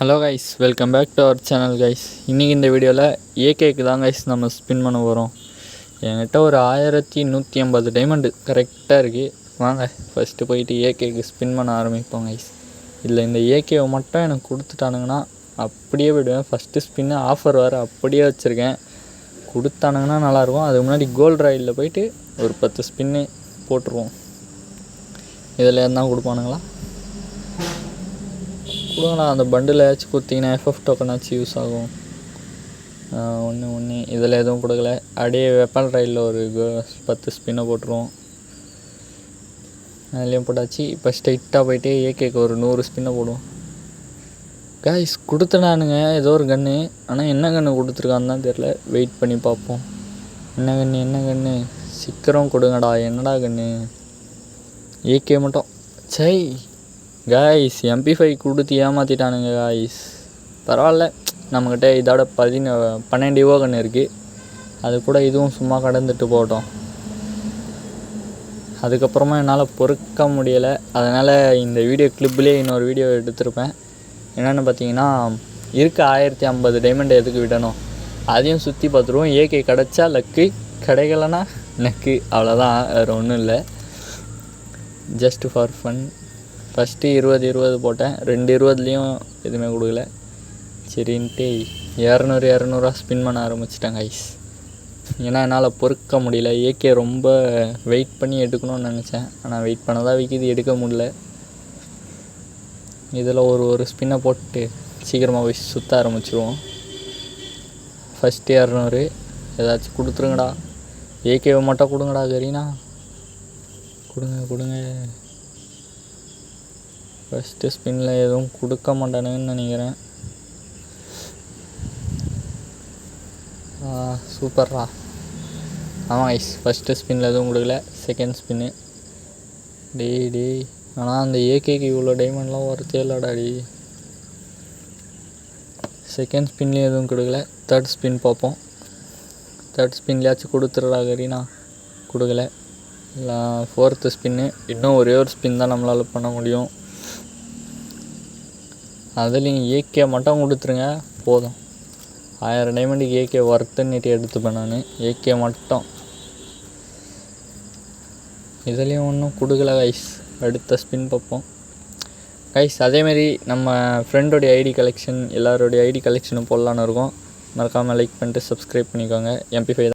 Hello guys welcome back to our channel guys இன்றைக்கி இந்த வீடியோவில் ஏகேக்கு தான் கைஸ் நம்ம ஸ்பின் பண்ண போகிறோம் என்கிட்ட ஒரு ஆயிரத்தி நூற்றி ஐம்பது டைமண்டு கரெக்டாக இருக்குது வாங்க ஃபஸ்ட்டு போயிட்டு ஏகேக்கு ஸ்பின் பண்ண ஆரம்பிப்போம் கைஸ் இதில் இந்த ஏகேவை மட்டும் எனக்கு கொடுத்துட்டானுங்கன்னா அப்படியே விடுவேன் ஃபஸ்ட்டு ஸ்பின்னு ஆஃபர் வேறு அப்படியே வச்சுருக்கேன். கொடுத்தானுங்கன்னா நல்லாயிருக்கும். அதுக்கு முன்னாடி கோல்ட் ராயிலில் போயிட்டு ஒரு பத்து ஸ்பின்னு போட்டுருவோம். இதில் இருந்தால் கொடுப்பானுங்களா? கொடுங்கண்ணா. அந்த பண்டில் ஏதாச்சும் கொடுத்தீங்கன்னா எஃப்எஃப் டோக்கனாச்சும் யூஸ் ஆகும். ஒன்று ஒன்று இதில் எதுவும் கொடுக்கல. அப்படியே வெப்பன் ரயிலில் ஒரு பத்து ஸ்பின்னை போட்டுருவோம். அதுலேயும் போட்டாச்சு. இப்போ ஸ்ட்ரைட்டாக போயிட்டு ஏகேக்கு ஒரு நூறு ஸ்பின்னை போடுவோம். காய்ஸ் கொடுத்தனானுங்க. ஏதோ ஒரு கன்று ஆனால் என்ன கன்று கொடுத்துருக்கான்னு தான் தெரில வெயிட் பண்ணி பார்ப்போம். என்ன கன்று என்ன கன்று சீக்கிரம் கொடுங்கடா. என்னடா கன்று ஏகே மட்டும். சை காய்ஸ் எம்பி ஃபைவ் கொடுத்து ஏமாற்றிட்டானுங்க காய்ஸ் பரவாயில்ல. நம்மக்கிட்ட இதோட பதின பன்னெண்டு யோகன் இருக்குது அது கூட இதுவும் சும்மா கடந்துட்டு போகட்டும் அதுக்கப்புறமா என்னால் பொறுக்க முடியலை. அதனால் இந்த வீடியோ கிளிப்லேயே இன்னொரு வீடியோ எடுத்திருப்பேன். என்னென்னு பார்த்தீங்கன்னா இருக்க ஆயிரத்தி ஐம்பது டைமண்ட் எதுக்கு விடணும்? அதையும் சுற்றி பார்த்துருவோம் ஏகே கிடச்சா லக்கு கிடைக்கலனா நக்கு அவ்வளோதான் வேறு ஒன்றும் இல்லை. ஜஸ்ட் ஃபார் ஃபன் ஃபஸ்ட்டு இருபது இருபது போட்டேன். ரெண்டு இருபதுலேயும் எதுவுமே கொடுக்கல. சரின்ட்டு இரநூறு இரநூறுவா ஸ்பின் பண்ண ஆரம்பிச்சிட்டேன் கைஸ் ஏன்னா என்னால் பொறுக்க முடியல. ஏகே ரொம்ப வெயிட் பண்ணி எடுக்கணும்னு நினச்சேன். ஆனால் வெயிட் பண்ணதான் விற்கிது எடுக்க முடியல. இதில் ஒரு ஒரு ஸ்பின்னை போட்டு சீக்கிரமாக போய் சுற்ற ஆரம்பிச்சிருவோம். ஃபஸ்ட்டு இரநூறு. ஏதாச்சும் கொடுத்துருங்கடா. ஏகேவை மட்டும் கொடுங்கடா கரீனா. கொடுங்க கொடுங்க. ஃபஸ்ட்டு ஸ்பின்னில் எதுவும் கொடுக்க மாட்டானுங்கன்னு நினைக்கிறேன். சூப்பர்ரா. ஆமாம் ஐஸ் ஃபஸ்ட்டு ஸ்பின்னில் எதுவும் கொடுக்கல. செகண்ட் ஸ்பின்னு டேய் டேய். ஆனால் அந்த ஏகேக்கு இவ்வளோ டைமண்ட்லாம் ஒருத்தே இல்லைடா டி செகண்ட் ஸ்பின்லேயும் எதுவும் கொடுக்கல. தேர்ட் ஸ்பின் பார்ப்போம். தேர்ட் ஸ்பின்லேயாச்சும் கொடுத்துட்றா கரீனா. கொடுக்கல. இல்லை ஃபோர்த்து ஸ்பின்னு இன்னும் ஒரே ஒரு ஸ்பின் தான் நம்மளால் பண்ண முடியும். அதுலேயும் ஏகே மட்டும் கொடுத்துருங்க. போதும். ஆயிரம் டைமண்டுக்கு ஏகே ஒர்த்துன்னுட்டு எடுத்துப்பேன் நான். ஏகே மட்டும். இதுலேயும் ஒன்றும் கொடுக்கல கைஸ் அடுத்த ஸ்பின் பார்ப்போம். கைஸ் அதேமாரி நம்ம ஃப்ரெண்டோடைய ஐடி கலெக்ஷன் எல்லாரோடைய ஐடி கலெக்ஷனும் போடலான்னு இருக்கோம். மறக்காமல் லைக் பண்ணிட்டு சப்ஸ்கிரைப் பண்ணிக்கோங்க. MP five